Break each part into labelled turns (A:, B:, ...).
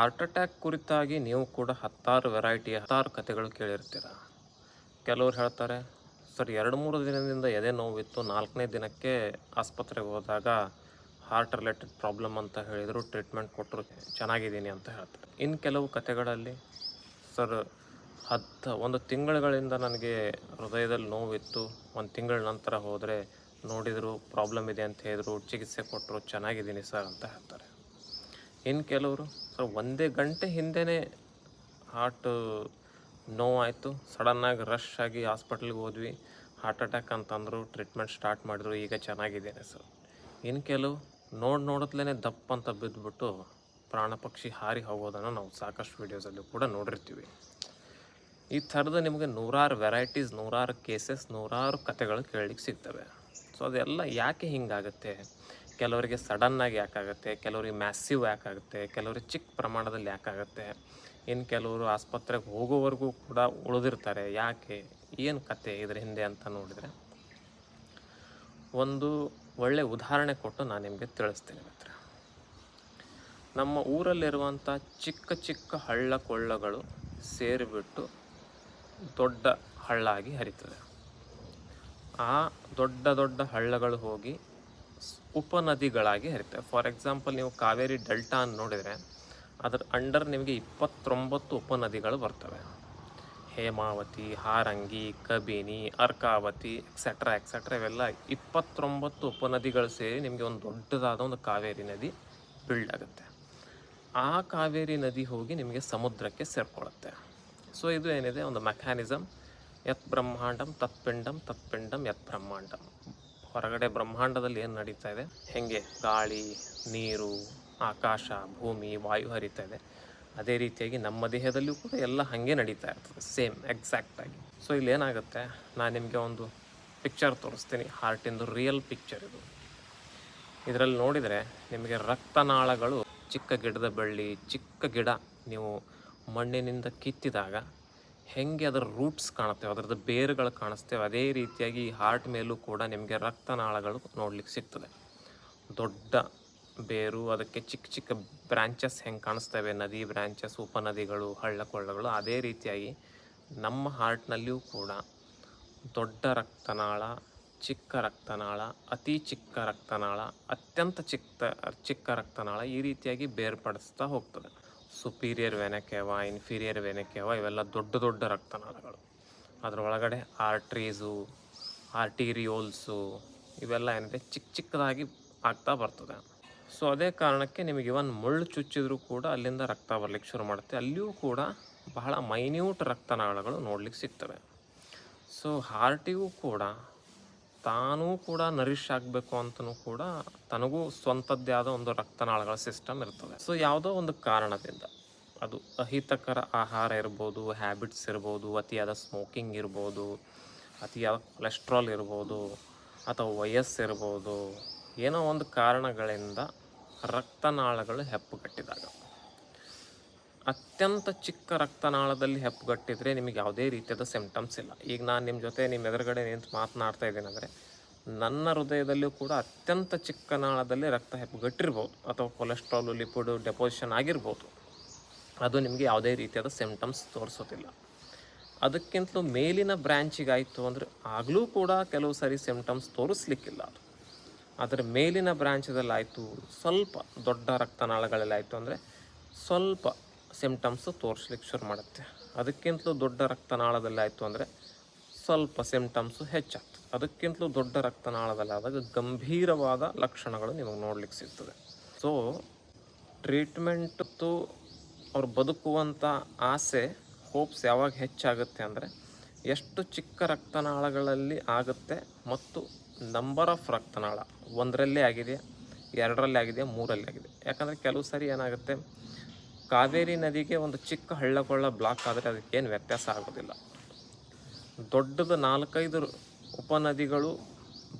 A: Heart attack ಕುರಿತಾಗಿ ನೀವು ಕೂಡ ಹತ್ತಾರು ವೆರೈಟಿ ಹತ್ತಾರು ಕಥೆಗಳು ಕೇಳಿರ್ತೀರ. ಕೆಲವ್ರು ಹೇಳ್ತಾರೆ, ಸರ್, ಎರಡು ಮೂರು ದಿನದಿಂದ ಎದೆ ನೋವಿತ್ತು. ನಾಲ್ಕನೇ ದಿನಕ್ಕೆ ಆಸ್ಪತ್ರೆಗೆ ಹೋದಾಗ ಹಾರ್ಟ್ ರಿಲೇಟೆಡ್ ಪ್ರಾಬ್ಲಮ್ ಅಂತ ಹೇಳಿದರು ಟ್ರೀಟ್ಮೆಂಟ್ ಕೊಟ್ಟರು ಚೆನ್ನಾಗಿದ್ದೀನಿ ಅಂತ ಹೇಳ್ತಾರೆ. ಇನ್ನು ಕೆಲವು ಕಥೆಗಳಲ್ಲಿ, ಸರ್, ಹತ್ತು, ಒಂದು ತಿಂಗಳುಗಳಿಂದ ನನಗೆ ಹೃದಯದಲ್ಲಿ ನೋವಿತ್ತು. ಒಂದು ತಿಂಗಳ ನಂತರ ಹೋದರೆ ನೋಡಿದರು ಪ್ರಾಬ್ಲಮ್ ಇದೆ ಅಂತ ಹೇಳಿದರು. ಚಿಕಿತ್ಸೆ ಕೊಟ್ಟರು ಚೆನ್ನಾಗಿದ್ದೀನಿ ಸರ್, ಅಂತ ಹೇಳ್ತಾರೆ. ಇನ್ನು ಕೆಲವರು. ಸರ್, ಒಂದೇ ಗಂಟೆ ಹಿಂದೆನೇ ಹಾರ್ಟ್ ನೋವಾಯಿತು. ಸಡನ್ನಾಗಿ ರಶ್ ಆಗಿ ಹಾಸ್ಪಿಟ್ಲಿಗೆ ಹೋದ್ವಿ. ಹಾರ್ಟ್ ಅಟ್ಯಾಕ್ ಅಂತಂದರು ಟ್ರೀಟ್ಮೆಂಟ್ ಸ್ಟಾರ್ಟ್ ಮಾಡಿದ್ರು. ಈಗ ಚೆನ್ನಾಗಿದ್ದೇನೆ ಸರ್. ಇನ್ನು ಕೆಲವು ನೋಡಿ ನೋಡಿದ್ಲೇ ದಪ್ಪ ಅಂತ ಬಿದ್ದುಬಿಟ್ಟು ಪ್ರಾಣ ಪಕ್ಷಿ ಹಾರಿ ಹೋಗೋದನ್ನು ನಾವು ಸಾಕಷ್ಟು ವೀಡಿಯೋಸಲ್ಲೂ ಕೂಡ ನೋಡಿರ್ತೀವಿ. ಈ ಥರದ ನಿಮಗೆ ನೂರಾರು ವೆರೈಟೀಸ್ ನೂರಾರು ಕೇಸಸ್ ನೂರಾರು ಕಥೆಗಳು ಕೇಳಲಿಕ್ಕೆ ಸಿಗ್ತವೆ. ಸೊ ಅದೆಲ್ಲ ಯಾಕೆ ಹಿಂಗಾಗುತ್ತೆ? ಕೆಲವರಿಗೆ ಸಡನ್ನಾಗಿ ಯಾಕಾಗುತ್ತೆ, ಕೆಲವರಿಗೆ ಮ್ಯಾಸಿವ್ ಯಾಕಾಗುತ್ತೆ, ಕೆಲವರಿಗೆ ಚಿಕ್ಕ ಪ್ರಮಾಣದಲ್ಲಿ ಯಾಕಾಗುತ್ತೆ, ಇನ್ನು ಕೆಲವರು ಆಸ್ಪತ್ರೆಗೆ ಹೋಗೋವರೆಗೂ ಕೂಡ ಉಳಿದಿರ್ತಾರೆ. ಯಾಕೆ? ಏನು ಕತೆ ಇದ್ರ ಹಿಂದೆ ಅಂತ ನೋಡಿದರೆ ಒಂದು ಒಳ್ಳೆ ಉದಾಹರಣೆ ಕೊಟ್ಟು ನಾನು ನಿಮಗೆ ತಿಳಿಸ್ತೀನಿ ಮಿತ್ರ. ನಮ್ಮ ಊರಲ್ಲಿರುವಂಥ ಚಿಕ್ಕ ಚಿಕ್ಕ ಹಳ್ಳ ಕೊಳ್ಳಗಳು ಸೇರಿಬಿಟ್ಟು ದೊಡ್ಡ ಹಳ್ಳ ಆಗಿ ಹರಿತದೆ. ಆ ದೊಡ್ಡ ದೊಡ್ಡ ಹಳ್ಳಗಳು ಹೋಗಿ ಉಪನದಿಗಳಾಗಿ ಹರಿತವೆ. ಫಾರ್ ಎಕ್ಸಾಂಪಲ್ ನೀವು ಕಾವೇರಿ ಡೆಲ್ಟಾ ಅನ್ನು ನೋಡಿದರೆ, ಅದರ ಅಂಡರ್ ನಿಮಗೆ ಇಪ್ಪತ್ತೊಂಬತ್ತು ಉಪನದಿಗಳು ಬರ್ತವೆ. ಹೇಮಾವತಿ, ಹಾರಂಗಿ, ಕಬಿನಿ, ಅರ್ಕಾವತಿ ಎಕ್ಸೆಟ್ರಾ ಎಕ್ಸೆಟ್ರಾ ಇವೆಲ್ಲ ಇಪ್ಪತ್ತೊಂಬತ್ತು ಉಪನದಿಗಳು ಸೇರಿ ನಿಮಗೆ ಒಂದು ದೊಡ್ಡದಾದ ಒಂದು ಕಾವೇರಿ ನದಿ ಬಿಲ್ಡ್ ಆಗುತ್ತೆ. ಆ ಕಾವೇರಿ ನದಿ ಹೋಗಿ ನಿಮಗೆ ಸಮುದ್ರಕ್ಕೆ ಸೇರ್ಕೊಳ್ಳುತ್ತೆ. ಸೊ ಇದು ಏನಿದೆ? ಒಂದು ಮೆಕ್ಯಾನಿಸಮ್ ಯತ್ ಬ್ರಹ್ಮಾಂಡಂ, ತತ್ಪಿಂಡಂ ತತ್ಪಿಂಡಂ, ಯತ್ ಬ್ರಹ್ಮಾಂಡಂ. ಹೊರಗಡೆ ಬ್ರಹ್ಮಾಂಡದಲ್ಲಿ ಏನು ನಡೀತಾ ಇದೆ? ಹೆಂಗೆ? ಗಾಳಿ, ನೀರು, ಆಕಾಶ, ಭೂಮಿ, ವಾಯು ಹರಿತಾ ಇದೆ. ಅದೇ ರೀತಿಯಾಗಿ ನಮ್ಮ ದೇಹದಲ್ಲಿಯೂ ಕೂಡ ಎಲ್ಲ ಹಾಗೆ ನಡೀತಾ ಇರ್ತದೆ, ಸೇಮ್ ಎಕ್ಸಾಕ್ಟಾಗಿ ಸೊ ಇಲ್ಲಿ ಏನಾಗುತ್ತೆ? ನಾನು ನಿಮಗೆ ಒಂದು ಪಿಕ್ಚರ್ ತೋರಿಸ್ತೀನಿ. ಹಾರ್ಟಿಂದು ರಿಯಲ್ ಪಿಕ್ಚರ್ ಇದು. ಇದರಲ್ಲಿ ನೋಡಿದರೆ ನಿಮಗೆ ರಕ್ತನಾಳಗಳು ಚಿಕ್ಕ ಗಿಡದ ಬಳ್ಳಿ, ಚಿಕ್ಕ ಗಿಡ ನೀವು ಮಣ್ಣಿನಿಂದ ಕಿತ್ತಿದಾಗ ಹೆಂಗೆ ಅದರ ರೂಟ್ಸ್ ಕಾಣುತ್ತೇವೆ, ಅದರದ್ದು ಬೇರುಗಳು ಕಾಣಿಸ್ತೇವೆ ಅದೇ ರೀತಿಯಾಗಿ ಈ ಹಾರ್ಟ್ ಮೇಲೂ ಕೂಡ ನಿಮಗೆ ರಕ್ತನಾಳಗಳು ನೋಡ್ಲಿಕ್ಕೆ ಸಿಗ್ತದೆ. ದೊಡ್ಡ ಬೇರು, ಅದಕ್ಕೆ ಚಿಕ್ಕ ಚಿಕ್ಕ ಬ್ರಾಂಚಸ್ ಹೆಂಗೆ ಕಾಣಿಸ್ತವೆ, ನದಿ ಬ್ರಾಂಚಸ್ ಉಪನದಿಗಳು ಹಳ್ಳ ಕೊಳ್ಳಗಳು ಅದೇ ರೀತಿಯಾಗಿ ನಮ್ಮ ಹಾರ್ಟ್ನಲ್ಲಿಯೂ ಕೂಡ ದೊಡ್ಡ ರಕ್ತನಾಳ, ಚಿಕ್ಕ ರಕ್ತನಾಳ, ಅತಿ ಚಿಕ್ಕ ರಕ್ತನಾಳ, ಅತ್ಯಂತ ಚಿಕ್ಕ ಚಿಕ್ಕ ರಕ್ತನಾಳ ಈ ರೀತಿಯಾಗಿ ಬೇರ್ಪಡಿಸ್ತಾ ಹೋಗ್ತದೆ. ಸುಪೀರಿಯರ್ ವೆನಕೆವ ಇನ್ಫೀರಿಯರ್ ವೆನಕೆವ ಇವೆಲ್ಲ ದೊಡ್ಡ ದೊಡ್ಡ ರಕ್ತನಾಳಗಳು. ಅದರೊಳಗಡೆ ಆರ್ಟ್ರೀಸು, ಆರ್ಟೀರಿಯೋಲ್ಸು ಇವೆಲ್ಲ ಏನಿದೆ ಚಿಕ್ಕ ಚಿಕ್ಕದಾಗಿ ಆಗ್ತಾ ಬರ್ತದೆ. ಸೊ ಅದೇ ಕಾರಣಕ್ಕೆ ನಿಮಗೆ ಇವನ್ ಮುಳ್ಳು ಚುಚ್ಚಿದ್ರೂ ಕೂಡ ಅಲ್ಲಿಂದ ರಕ್ತ ಬರ್ಲಿಕ್ಕೆ ಶುರು ಮಾಡುತ್ತೆ. ಅಲ್ಲಿಯೂ ಕೂಡ ಬಹಳ ಮೈನ್ಯೂಟ್ ರಕ್ತನಾಳಗಳು ನೋಡ್ಲಿಕ್ಕೆ ಸಿಗ್ತವೆ. ಸೊ ಹಾರ್ಟಿಗೂ ಕೂಡ ತಾನೂ ಕೂಡ ನರಿಶ್ ಆಗಬೇಕು ಅಂತಲೂ ಕೂಡ ತನಗೂ ಸ್ವಂತದ್ದೇ ಆದ ಒಂದು ರಕ್ತನಾಳಗಳ ಸಿಸ್ಟಮ್ ಇರ್ತದೆ. ಸೊ ಯಾವುದೋ ಒಂದು ಕಾರಣದಿಂದ ಅದು ಅಹಿತಕರ ಆಹಾರ ಇರ್ಬೋದು ಹ್ಯಾಬಿಟ್ಸ್ ಇರ್ಬೋದು, ಅತಿಯಾದ ಸ್ಮೋಕಿಂಗ್ ಇರ್ಬೋದು, ಅತಿಯಾದ ಕೊಲೆಸ್ಟ್ರಾಲ್ ಇರ್ಬೋದು, ಅಥವಾ ವಯಸ್ಸಿರ್ಬೋದು ಏನೋ ಒಂದು ಕಾರಣಗಳಿಂದ ರಕ್ತನಾಳಗಳು ಹೆಪ್ಪುಗಟ್ಟಿದಾಗ. ಅತ್ಯಂತ ಚಿಕ್ಕ ರಕ್ತನಾಳದಲ್ಲಿ ಹೆಪ್ಪುಗಟ್ಟಿದ್ರೆ ನಿಮಗೆ ಯಾವುದೇ ರೀತಿಯಾದ ಸಿಂಪ್ಟಮ್ಸ್ ಇಲ್ಲ. ಈಗ ನಾನು ನಿಮ್ಮ ಜೊತೆ ನಿಮ್ಮ ಎದುರುಗಡೆ ನಿಂತು ಮಾತನಾಡ್ತಾ ಇದ್ದೀನಂದರೆ ನನ್ನ ಹೃದಯದಲ್ಲೂ ಕೂಡ ಅತ್ಯಂತ ಚಿಕ್ಕ ನಾಳದಲ್ಲಿ ರಕ್ತ ಹೆಪ್ಪುಗಟ್ಟಿರ್ಬೋದು, ಅಥವಾ ಕೊಲೆಸ್ಟ್ರಾಲು ಲಿಪಿಡ್ ಡೆಪೋಸಿಷನ್ ಆಗಿರ್ಬೋದು. ಅದು ನಿಮಗೆ ಯಾವುದೇ ರೀತಿಯಾದ ಸಿಂಪ್ಟಮ್ಸ್ ತೋರಿಸೋದಿಲ್ಲ. ಅದಕ್ಕಿಂತಲೂ ಮೇಲಿನ ಬ್ರ್ಯಾಂಚಿಗಾಯಿತು ಅಂದರೆ ಆಗಲೂ ಕೂಡ ಕೆಲವು ಸರಿ ಸಿಂಪ್ಟಮ್ಸ್ ತೋರಿಸ್ಲಿಕ್ಕಿಲ್ಲ ಅದು. ಅದರ ಮೇಲಿನ ಬ್ರ್ಯಾಂಚದಲ್ಲಿ ಆಯಿತು ಸ್ವಲ್ಪ ದೊಡ್ಡ ರಕ್ತನಾಳಗಳಲ್ಲಿ ಆಯಿತು ಅಂದರೆ ಸ್ವಲ್ಪ ಸಿಂಪ್ಟಮ್ಸು ತೋರಿಸ್ಲಿಕ್ಕೆ ಶುರು ಮಾಡುತ್ತೆ. ಅದಕ್ಕಿಂತಲೂ ದೊಡ್ಡ ರಕ್ತನಾಳದಲ್ಲಿ ಆಯಿತು ಅಂದರೆ ಸ್ವಲ್ಪ ಸಿಮ್ಟಮ್ಸು ಹೆಚ್ಚಾಗ್ತದೆ. ಅದಕ್ಕಿಂತಲೂ ದೊಡ್ಡ ರಕ್ತನಾಳದಲ್ಲಾದಾಗ ಗಂಭೀರವಾದ ಲಕ್ಷಣಗಳು ನಿಮಗೆ ನೋಡ್ಲಿಕ್ಕೆ ಸಿಗ್ತದೆ. ಸೊ ಟ್ರೀಟ್ಮೆಂಟು ಅವ್ರು ಬದುಕುವಂಥ ಆಸೆ ಹೋಪ್ಸ್ ಯಾವಾಗ ಹೆಚ್ಚಾಗುತ್ತೆ ಅಂದರೆ ಎಷ್ಟು ಚಿಕ್ಕ ರಕ್ತನಾಳಗಳಲ್ಲಿ ಆಗುತ್ತೆ ಮತ್ತು ನಂಬರ್ ಆಫ್ ರಕ್ತನಾಳ ಒಂದರಲ್ಲೇ ಆಗಿದೆ, ಎರಡರಲ್ಲೇ ಆಗಿದೆ, ಮೂರಲ್ಲೇ ಆಗಿದೆ. ಯಾಕಂದರೆ ಕೆಲವು ಸಾರಿ ಏನಾಗುತ್ತೆ ಕಾವೇರಿ ನದಿಗೆ ಒಂದು ಚಿಕ್ಕ ಹಳ್ಳಕೊಳ್ಳ ಬ್ಲಾಕ್ ಆದರೆ ಅದಕ್ಕೇನು ವ್ಯತ್ಯಾಸ ಆಗೋದಿಲ್ಲ. ದೊಡ್ಡದು ನಾಲ್ಕೈದು ಉಪನದಿಗಳು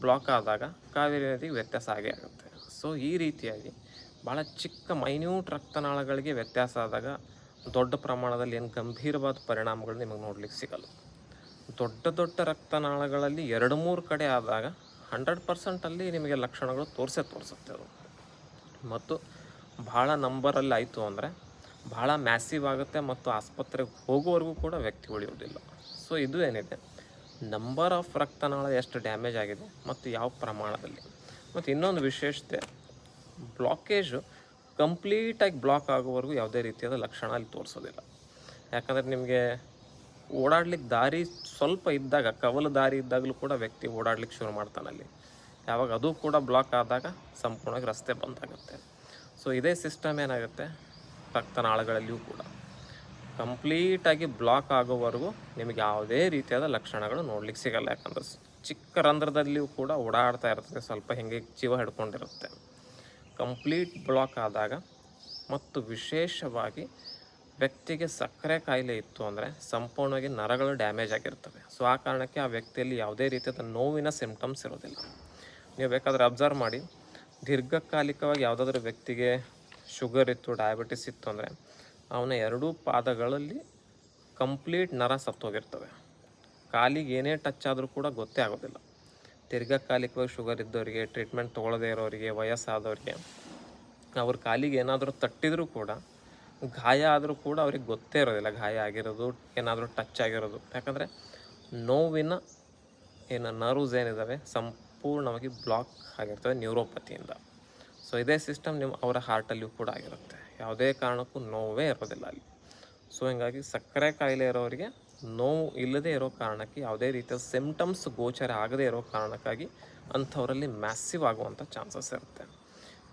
A: ಬ್ಲಾಕ್ ಆದಾಗ ಕಾವೇರಿ ನದಿಗೆ ವ್ಯತ್ಯಾಸ ಆಗೇ ಆಗುತ್ತೆ. ಸೊ, ಈ ರೀತಿಯಾಗಿ ಭಾಳ ಚಿಕ್ಕ ಮೈನ್ಯೂಟ್ ರಕ್ತನಾಳಗಳಿಗೆ ವ್ಯತ್ಯಾಸ ಆದಾಗ ದೊಡ್ಡ ಪ್ರಮಾಣದಲ್ಲಿ ಏನು ಗಂಭೀರವಾದ ಪರಿಣಾಮಗಳು ನಿಮಗೆ ನೋಡ್ಲಿಕ್ಕೆ ಸಿಗಲ್ಲ. ದೊಡ್ಡ ದೊಡ್ಡ ರಕ್ತನಾಳಗಳಲ್ಲಿ ಎರಡು ಮೂರು ಕಡೆ ಆದಾಗ ಹಂಡ್ರೆಡ್ ಪರ್ಸೆಂಟಲ್ಲಿ ನಿಮಗೆ ಲಕ್ಷಣಗಳು ತೋರಿಸೇ ತೋರಿಸುತ್ತೆ ಅದು. ಮತ್ತು ಭಾಳ ನಂಬರಲ್ಲಿ ಆಯಿತು ಅಂದರೆ ಭಾಳ ಮ್ಯಾಸಿವ್ ಆಗುತ್ತೆ ಮತ್ತು ಆಸ್ಪತ್ರೆಗೆ ಹೋಗೋವರೆಗೂ ಕೂಡ ವ್ಯಕ್ತಿ ಉಳಿಯೋದಿಲ್ಲ ಸೊ ಇದು ಏನಿದೆ? ನಂಬರ್ ಆಫ್ ರಕ್ತನಾಳ ಎಷ್ಟು ಡ್ಯಾಮೇಜ್ ಆಗಿದೆ ಮತ್ತು ಯಾವ ಪ್ರಮಾಣದಲ್ಲಿ? ಮತ್ತು ಇನ್ನೊಂದು ವಿಶೇಷತೆ ಬ್ಲಾಕೇಜು ಕಂಪ್ಲೀಟಾಗಿ ಬ್ಲಾಕ್ ಆಗೋವರೆಗೂ ಯಾವುದೇ ರೀತಿಯಾದ ಲಕ್ಷಣ ಅಲ್ಲಿ ತೋರಿಸೋದಿಲ್ಲ. ಯಾಕಂದರೆ ನಿಮಗೆ ಓಡಾಡ್ಲಿಕ್ಕೆ ದಾರಿ ಸ್ವಲ್ಪ ಇದ್ದಾಗ, ಕವಲು ದಾರಿ ಇದ್ದಾಗಲೂ ಕೂಡ ವ್ಯಕ್ತಿ ಓಡಾಡ್ಲಿಕ್ಕೆ ಶುರು ಮಾಡ್ತಾನಲ್ಲಿ ಯಾವಾಗ ಅದು ಕೂಡ ಬ್ಲಾಕ್ ಆದಾಗ ಸಂಪೂರ್ಣವಾಗಿ ರಸ್ತೆ ಬಂದಾಗುತ್ತೆ ಸೊ ಇದೇ ಸಿಸ್ಟಮ್ ಏನಾಗುತ್ತೆ? ರಕ್ತನಾಳಗಳಲ್ಲಿಯೂ ಕೂಡ. ಕಂಪ್ಲೀಟಾಗಿ ಬ್ಲಾಕ್ ಆಗೋವರೆಗೂ ನಿಮಗೆ ಯಾವುದೇ ರೀತಿಯಾದ ಲಕ್ಷಣಗಳು ನೋಡ್ಲಿಕ್ಕೆ ಸಿಗಲ್ಲ. ಯಾಕಂದರೆ ಚಿಕ್ಕ ರಂಧ್ರದಲ್ಲಿಯೂ ಕೂಡ ಓಡಾಡ್ತಾ ಇರ್ತದೆ. ಸ್ವಲ್ಪ ಹೆಂಗೆ ಜೀವ ಹಿಡ್ಕೊಂಡಿರುತ್ತೆ. ಕಂಪ್ಲೀಟ್ ಬ್ಲಾಕ್ ಆದಾಗ ಮತ್ತು ವಿಶೇಷವಾಗಿ ವ್ಯಕ್ತಿಗೆ ಸಕ್ಕರೆ ಕಾಯಿಲೆ ಇತ್ತು ಅಂದರೆ ಸಂಪೂರ್ಣವಾಗಿ ನರಗಳು ಡ್ಯಾಮೇಜ್ ಆಗಿರ್ತವೆ. ಸೊ, ಆ ಕಾರಣಕ್ಕೆ ಆ ವ್ಯಕ್ತಿಯಲ್ಲಿ ಯಾವುದೇ ರೀತಿಯಾದ ನೋವಿನ ಸಿಂಪ್ಟಮ್ಸ್ ಇರೋದಿಲ್ಲ. ನೀವು ಬೇಕಾದರೆ ಅಬ್ಸರ್ವ್ ಮಾಡಿ. ದೀರ್ಘಕಾಲಿಕವಾಗಿ ಯಾವುದಾದ್ರೂ ವ್ಯಕ್ತಿಗೆ ಶುಗರ್ ಇತ್ತು, ಡಯಾಬಿಟಿಸ್ ಇತ್ತು ಅಂದರೆ ಅವನ ಎರಡೂ ಪಾದಗಳಲ್ಲಿ ಕಂಪ್ಲೀಟ್ ನರ ಸತ್ತೋಗಿರ್ತವೆ. ಕಾಲಿಗೆ ಏನೇ ಟಚ್ ಆದರೂ ಕೂಡ ಗೊತ್ತೇ ಆಗೋದಿಲ್ಲ. ದೀರ್ಘಕಾಲಿಕವಾಗಿ ಶುಗರ್ ಇದ್ದವರಿಗೆ ಟ್ರೀಟ್ಮೆಂಟ್ ತೊಗೊಳ್ಳದೇ ಇರೋರಿಗೆ, ವಯಸ್ಸಾದವ್ರಿಗೆ, ಅವ್ರ ಕಾಲಿಗೆ ಏನಾದರೂ ತಟ್ಟಿದರೂ ಕೂಡ, ಗಾಯ ಆದರೂ ಕೂಡ ಅವ್ರಿಗೆ ಗೊತ್ತೇ ಇರೋದಿಲ್ಲ. ಗಾಯ ಆಗಿರೋದು, ಏನಾದರೂ ಟಚ್ ಆಗಿರೋದು. ಯಾಕಂದರೆ ನೋವಿನ, ಏನು ನರ್ವ್ಸ್ ಏನಿದ್ದಾವೆ ಸಂಪೂರ್ಣವಾಗಿ ಬ್ಲಾಕ್ ಆಗಿರ್ತವೆ ನ್ಯೂರೋಪತಿಯಿಂದ ಸೊ ಇದೇ ಸಿಸ್ಟಮ್ ನಿಮ್ಮ ಅವರ ಹಾರ್ಟಲ್ಲಿಯೂ ಕೂಡ ಆಗಿರುತ್ತೆ. ಯಾವುದೇ ಕಾರಣಕ್ಕೂ ನೋವೇ ಇರೋದಿಲ್ಲ ಅಲ್ಲಿ. ಸೊ ಹಿಂಗಾಗಿ ಸಕ್ಕರೆ ಕಾಯಿಲೆ ಇರೋರಿಗೆ ನೋವು ಇಲ್ಲದೇ ಇರೋ ಕಾರಣಕ್ಕೆ ಯಾವುದೇ ರೀತಿಯ ಸಿಮ್ಟಮ್ಸ್ ಗೋಚರ ಆಗದೇ ಇರೋ ಕಾರಣಕ್ಕಾಗಿ ಅಂಥವರಲ್ಲಿ ಮ್ಯಾಸಿವ್ ಆಗುವಂಥ ಚಾನ್ಸಸ್ ಇರುತ್ತೆ.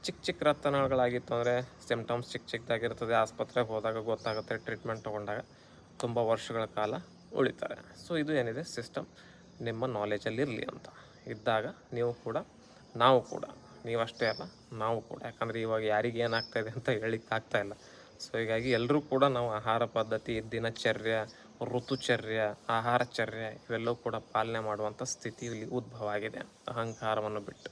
A: ಚಿಕ್ಕ ಚಿಕ್ಕ ರಕ್ತನಾಳಗಳಾಗಿತ್ತು ಅಂದರೆ ಸಿಮ್ಟಮ್ಸ್ ಚಿಕ್ಕ ಚಿಕ್ಕದಾಗಿರ್ತದೆ. ಆಸ್ಪತ್ರೆಗೆ ಹೋದಾಗ ಗೊತ್ತಾಗುತ್ತೆ ಟ್ರೀಟ್ಮೆಂಟ್ ತೊಗೊಂಡಾಗ ತುಂಬ ವರ್ಷಗಳ ಕಾಲ ಉಳಿತಾರೆ. ಸೊ ಇದು ಏನಿದೆ? ಸಿಸ್ಟಮ್ ನಿಮ್ಮ ನಾಲೆಜಲ್ಲಿರಲಿ ಅಂತ. ಇದ್ದಾಗ ನೀವು ಕೂಡ, ನಾವು ಕೂಡ ನೀವಷ್ಟೇ ಅಲ್ಲ, ನಾವು ಕೂಡ. ಯಾಕಂದರೆ ಇವಾಗ ಯಾರಿಗೆ ಏನಾಗ್ತಾಯಿದೆ ಅಂತ ಹೇಳಿಕ್ಕೆ ಆಗ್ತಾ ಇಲ್ಲ. ಸೊ ಹೀಗಾಗಿ ಎಲ್ಲರೂ ಕೂಡ ನಾವು ಆಹಾರ ಪದ್ಧತಿ, ದಿನಚರ್ಯ, ಋತುಚರ್ಯ, ಆಹಾರಚರ್ಯ ಇವೆಲ್ಲವೂ ಕೂಡ ಪಾಲನೆ ಮಾಡುವಂಥ ಸ್ಥಿತಿ ಇಲ್ಲಿ ಉದ್ಭವ ಆಗಿದೆ. ಅಹಂಕಾರವನ್ನು ಬಿಟ್ಟು.